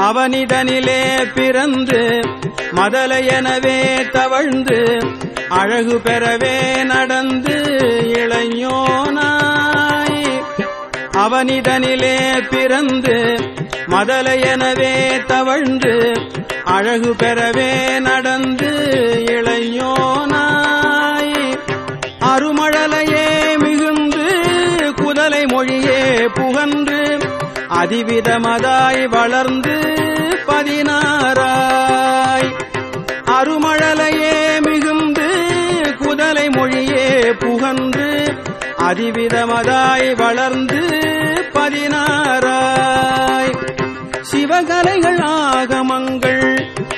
அவனிடனிலே பிறந்து மதலையெனவே தவழ்ந்து அழகு பெறவே நடந்து இளைஞனாய். அவனிடனிலே பிறந்து மதலையெனவே தவழ்ந்து அழகு பெறவே நடந்து இளைஞனாய். அருமழலையே மிகுந்து குதலை மொழியே புகன்று அதிவிதமதாய் வளர்ந்து பதினாராய் அருமழலையே மிகுந்து குதலை மொழியே புகன்று அதிவிதமதாய் வளர்ந்து பதினாராய். சிவகலைகள் ஆகமங்கள்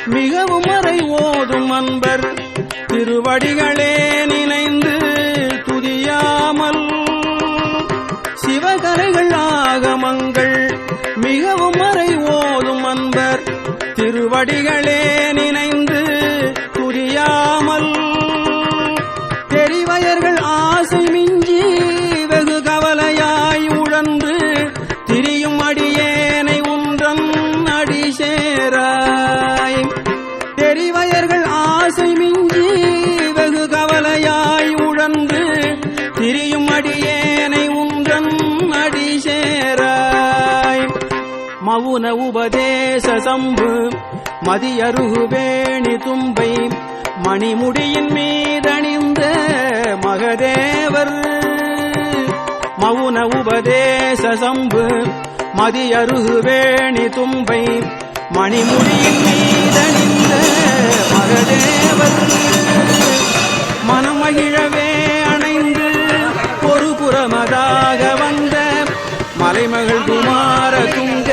மிகவும் மறை ஓதும் அன்பர் திருவடிகளே திருவடிகளே. மவுன உபதேச சம்பு மதியருகு வேணி தும்பை மணிமுடியின் மீதணிந்த மகதேவர். மவுன உபதேச சம்பு மதியருகு வேணி தும்பை மணிமுடியின் மீதணிந்த மகதேவர். மலைமகள் குமார துங்க